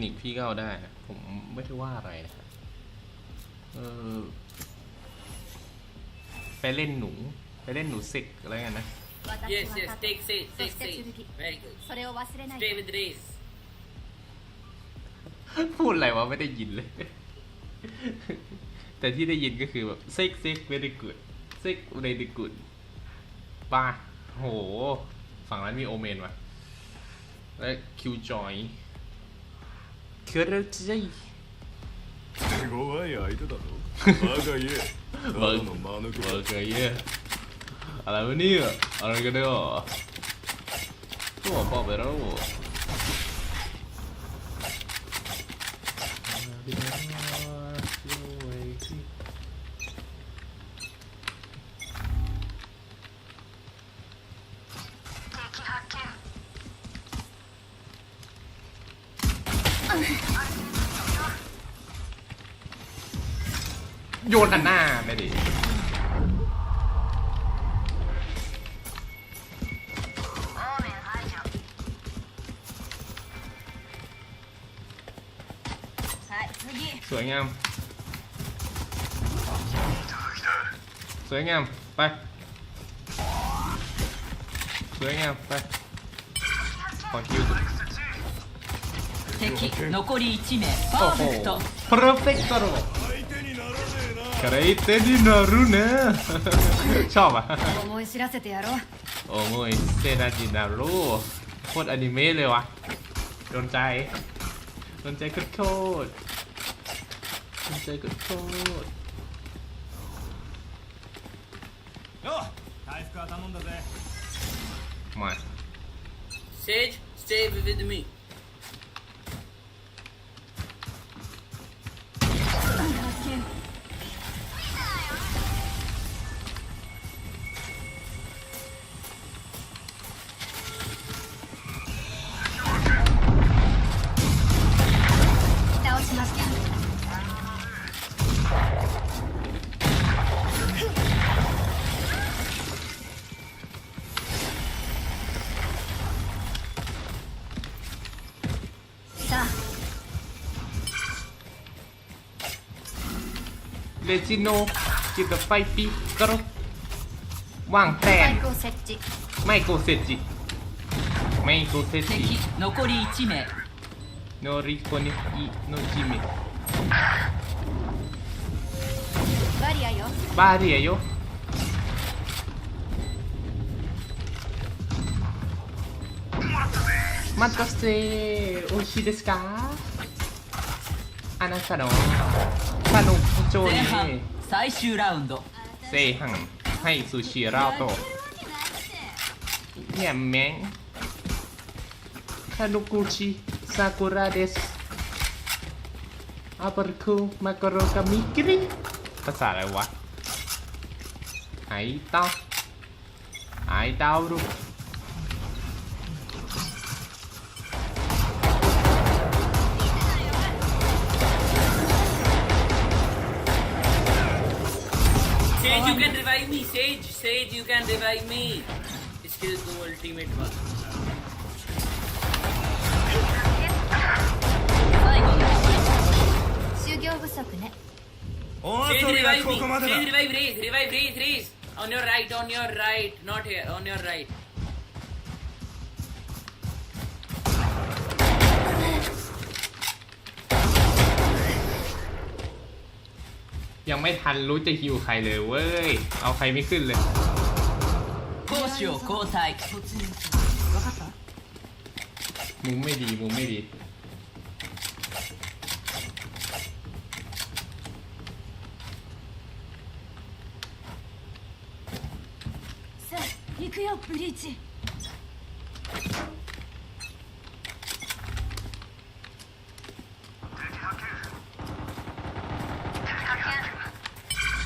นิกพี่ก็เอาได้นะผมไม่ได้ว่าอะไรนะครับเออ ไปเล่นหนู ไปเล่นหนูซิกอะไรกันนะ 私 Yes, は yes, 勝 take つ sage, そ take して sage. 続き Very good. それを忘れない Stay で with Raze. พูดอะไรวะไม่ได้ยินเลย แต่ที่ได้ยินก็คือแบบซิกซิก very good ซิก very good ป้าโห ฝั่งนั้นมีโอเมนว่ะ และคิวจอย クルチジャイ怖い相手だろバカ言えただの間抜けバカ言えあらむによあらむけだよ今日はパーベラロー โยนอันหน้าไม่ดี はい次 สวยงาม สวยงาม ไป สวยงาม ไปขอคิว 敵残り1名パ โอ้ ー โห フェクト เพอร์เฟ えな ใครเต้นดินารุนะ ชอบอ่ะ 思い知らせてやろう โอ้โหเซนาจินารุโคตรอนิเมะเลยวะโดนใจ โดนใจโคตรโคตรโดนใจโคตรโคตร よ回復は頼んだぜ มา Sage, stay with me. เลจิโนจิตไฟปีกรว่างแต スパ น イクを設置 ไม่โกเซจิ ไม่โกเซจิ 敵残り1名 โนริโกนิอิโนจิมิ バリアよ บาเรียโยมัตเซโอชิเดสกาอานาซาโนะซ านุโจ 前 นี่ 半最終ラウンド เซฮังให้ซูชิราโตะเนี่ยแมงคานุกุชิซากุระเดสอาบารุคุมาโกโรกามิกริภาษาอะไรวะไอเต้าไอเต้ารู Sage, you can revive me. Sage, Sage, you can revive me. Skill दो ultimate बात Sage revive me. Sage revive raise. Revive raise raise. On your right, on your right, not here, on your right. ยังไม่ทันรู้จะฮิวใครเลยเว้ย เอาใครไม่ขึ้นเลย 攻守を交代分かった มุมไม่ดี มุมไม่ดี さあ行くよブリーチ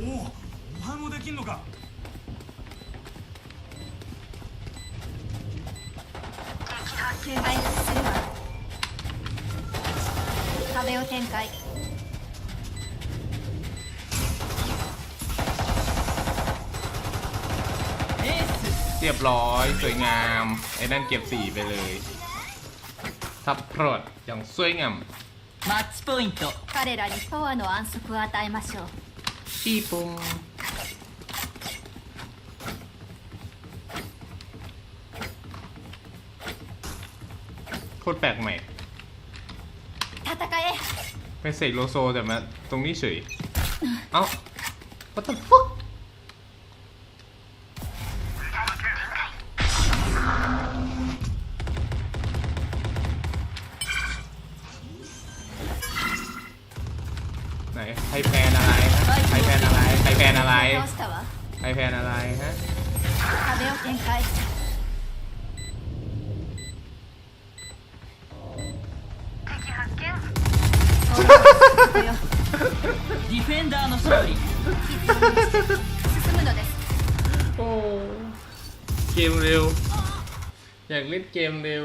おおお前もできんのか救済するわ壁を展開エース เรียบร้อย สวยงาม ไอ้นั่นเก็บสี่ไปเลย ทับพรอดอย่างสวยงาม マッチポイント彼らにパワーの安息を与えましょう พี่ปุงโคตรแปลกใหม่戦えเป็นเสกโลโซแต่มาตรงนี้เฉย เอ้า what the fuck ไหนใครแพนอะไรฮะใค รแพนอะไรใครแพนอะไร 倒したわ ใครแพนอะไรฮะ 壁を展開敵発見ディフェンダーの勝利進むのです โอ้เกมเร็ว อยากเล่นเกมเร็ว